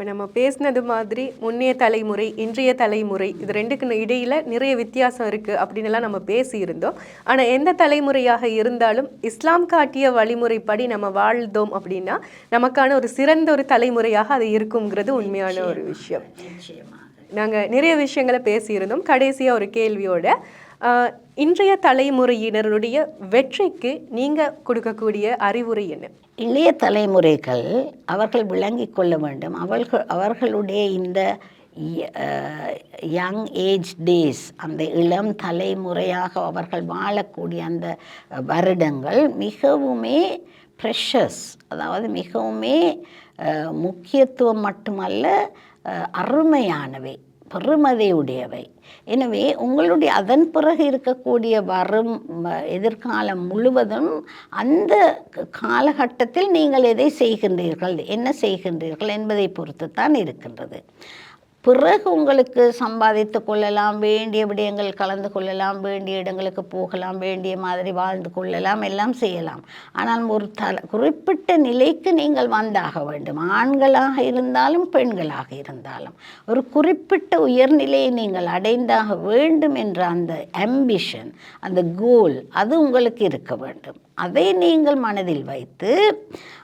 இப்போ நம்ம பேசினது மாதிரி முன்னைய தலைமுறை இன்றைய தலைமுறை இது ரெண்டுக்கு இடையில நிறைய வித்தியாசம் இருக்கு அப்படின்னு எல்லாம் நம்ம பேசியிருந்தோம். ஆனா எந்த தலைமுறையாக இருந்தாலும் இஸ்லாம் காட்டிய வழிமுறைப்படி நம்ம வாழ்ந்தோம் அப்படின்னா நமக்கான ஒரு சிறந்த ஒரு தலைமுறையாக அது இருக்குங்கிறது உண்மையான ஒரு விஷயம். நிச்சயமாக நாங்க நிறைய விஷயங்களை பேசியிருந்தோம். கடைசியா ஒரு கேள்வியோட இன்றைய தலைமுறையினருடைய வெற்றிக்கு நீங்கள் கொடுக்கக்கூடிய அறிவுரை என்ன? இளைய தலைமுறைகள் அவர்கள் விளங்கி கொள்ள வேண்டும். அவர்கள் அவர்களுடைய இந்த யங் ஏஜ் டேஸ் அந்த இளம் தலைமுறையாக அவர்கள் வாழக்கூடிய அந்த வருடங்கள் மிகவுமே ப்ரெஷஸ் அதாவது மிகவுமே முக்கியத்துவம் மட்டுமல்ல அருமையானவை. பெருமதியுடையவை. எனவே உங்களுடைய அதன் பிறகு இருக்கக்கூடிய வரும் எதிர்காலம் முழுவதும் அந்த காலகட்டத்தில் நீங்கள் எதை செய்கின்றீர்கள் என்ன செய்கின்றீர்கள் என்பதை பொறுத்து தான் இருக்கின்றது. பிறகு உங்களுக்கு சம்பாதித்து கொள்ளலாம் வேண்டிய விடயங்கள் கலந்து கொள்ளலாம் வேண்டிய இடங்களுக்கு போகலாம் வேண்டிய மாதிரி வாழ்ந்து கொள்ளலாம் எல்லாம் செய்யலாம். ஆனால் ஒரு தல குறிப்பிட்ட நிலைக்கு நீங்கள் வந்தாக வேண்டும். ஆண்களாக இருந்தாலும் பெண்களாக இருந்தாலும். ஒரு குறிப்பிட்ட உயர்நிலையை நீங்கள் அடைந்தாக வேண்டும் என்ற அந்த அம்பிஷன் அந்த கோல் அது உங்களுக்கு இருக்க வேண்டும். அதை நீங்கள் மனதில் வைத்து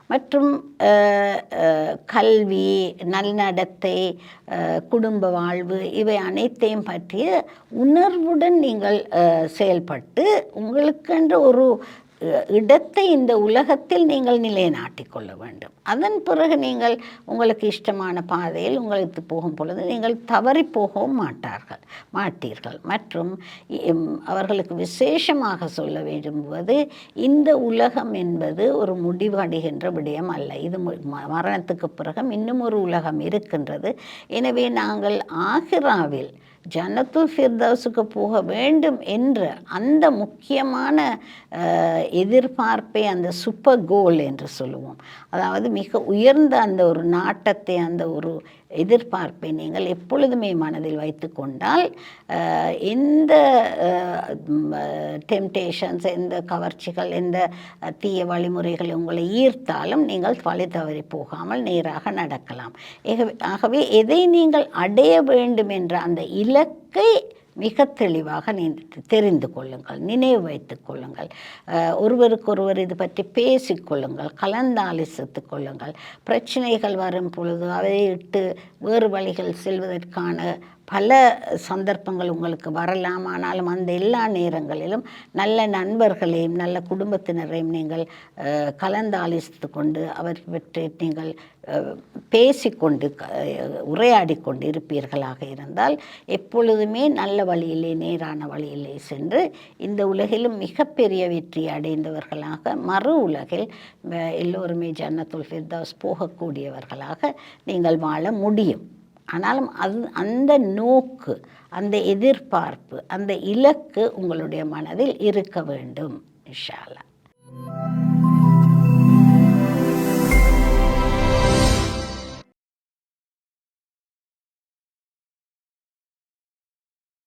மற்றும் கல்வி நல்நடத்தை குடும்ப வாழ்வு இவை அனைத்தையும் பற்றிய உணர்வுடன் நீங்கள் செயல்பட்டு உங்களுக்கென்ற ஒரு இடத்தை இந்த உலகத்தில் நீங்கள் நிலைநாட்டிக் கொள்ள வேண்டும். அதன் பிறகு நீங்கள் உங்களுக்கு இஷ்டமான பாதையில் உங்களுக்கு போகும் பொழுது நீங்கள் தவறி போகவும் மாட்டார்கள் மாட்டீர்கள். மற்றும் அவர்களுக்கு விசேஷமாக சொல்ல விரும்புவது இந்த உலகம் என்பது ஒரு முடிவடைகின்ற விடயம் அல்ல. இது ம- மரணத்துக்கு பிறகு இன்னும் ஒரு உலகம் இருக்கின்றது. எனவே நாங்கள் ஆகிராவில் ஜன்னத்துல் ஃபிர்தவுஸுக்கு போக வேண்டும் என்ற அந்த முக்கியமான எதிர்பார்ப்பை அந்த சூப்பர் கோல் என்று சொல்லுவோம். அதாவது மிக உயர்ந்த அந்த ஒரு நாட்டத்தை அந்த ஒரு எதிர்பார்ப்பை நீங்கள் எப்பொழுதுமே மனதில் வைத்து கொண்டால் எந்த டெம்டேஷன்ஸ் எந்த கவர்ச்சிகள் எந்த தீய வழிமுறைகள் உங்களை ஈர்த்தாலும் நீங்கள் வழி தவறி போகாமல் நேராக நடக்கலாம். ஆகவே- எதை நீங்கள் அடைய வேண்டும் என்ற அந்த இலக்கை மிக தெளிவாக நீ தெரிந்து கொள்ளுங்கள் நினைவு வைத்துக் கொள்ளுங்கள். ஒருவருக்கொருவர் இது பற்றி பேசிக்கொள்ளுங்கள் கலந்தாலோசித்துக் கொள்ளுங்கள். பிரச்சனைகள் வரும் பொழுது அதை இட்டு வேறு வழிகள் செல்வதற்கான பல சந்தர்ப்பங்கள் உங்களுக்கு வரலாம். ஆனாலும் அந்த எல்லா நேரங்களிலும் நல்ல நண்பர்களையும் நல்ல குடும்பத்தினரையும் நீங்கள் கலந்தாலோசித்து கொண்டு அவர் பற்றி நீங்கள் பேசிக்கொண்டு க- உரையாடி கொண்டு இருப்பீர்களாக இருந்தால் எப்பொழுதுமே நல்ல வழியிலே நேரான வழியிலே சென்று இந்த உலகிலும் மிகப்பெரிய வெற்றி அடைந்தவர்களாக மறு உலகில் எல்லோருமே ஜன்னத்துல் ஃபிர்தௌஸ் போகக்கூடியவர்களாக நீங்கள் வாழ முடியும். ஆனாலும் அது அந்த நோக்கு அந்த எதிர்பார்ப்பு அந்த இலக்கு உங்களுடைய மனதில் இருக்க வேண்டும் இன்ஷா